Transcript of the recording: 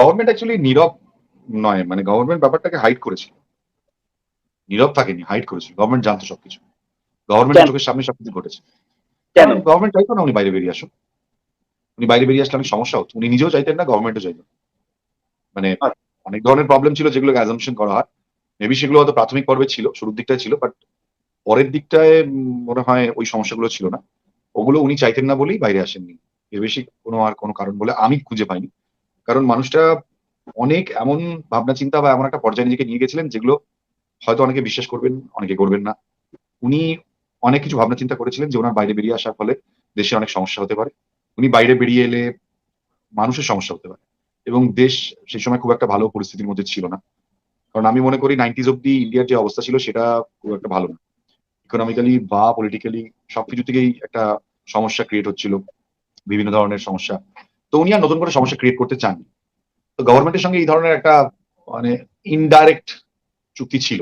Government actually নীরব নয় মানে government ব্যাপারটাকে হাইড করেছিল। নীরব থাকেনি হাইড করেছিল গভর্নমেন্ট জানতো সবকিছু। গভর্নমেন্টের কেন? চোখের সামনে সবকিছু ঘটেছে। গভর্নমেন্ট চাইতো না উনি বাইরে বেরিয়ে আসুন উনি বাইরে বেরিয়ে আসলে অনেক সমস্যা হতো। উনি নিজেও চাইতেন না গভর্নমেন্টও চাইতেন মানে আচ্ছা। অনেক ধরনের প্রবলেম ছিল যেগুলো অ্যাজামশন করা হয়। মেবি সেগুলো হয়তো প্রাথমিক পর্বে ছিল শুরুর দিকটায় ছিল বাট পরের দিকটায় মনে হয় ওই সমস্যাগুলো ছিল না। ওগুলো উনি চাইতেন না বলেই বাইরে আসেননি। এর বেশি কোনো আর কোনো কারণ বলে আমি খুঁজে পাইনি। কারণ মানুষটা অনেক এমন ভাবনা, চিন্তা বা এমন একটা পর্যায়ে নিজেকে নিয়ে গেছিলেন যেগুলো হয়তো অনেকে বিশ্বাস করবেন, অনেকে করবেন না। উনি অনেক কিছু ভাবনা, চিন্তা করেছিলেন যে ওনার বাইরে বেরিয়ে আসার ফলে দেশে অনেক সমস্যা হতে পারে। উনি বাইরে বেরিয়ে এলে মানুষের সমস্যা হতে পারে এবং দেশ সেই সময় খুব একটা ভালো পরিস্থিতির মধ্যে ছিল না। কারণ আমি মনে করি নাইনটিজ অব্দি ইন্ডিয়ার যে অবস্থা ছিল সেটা খুব একটা ভালো না। ইকোনমিক্যালি বা পলিটিক্যালি সবকিছু থেকেই একটা সমস্যা ক্রিয়েট হচ্ছিল, বিভিন্ন ধরনের সমস্যা। তো উনি আর নতুন করে সমস্যা ক্রিয়েট করতে চাননি। তো গভর্নমেন্টের সঙ্গে এই ধরনের একটা মানে ইনডাইরেক্ট চুক্তি ছিল।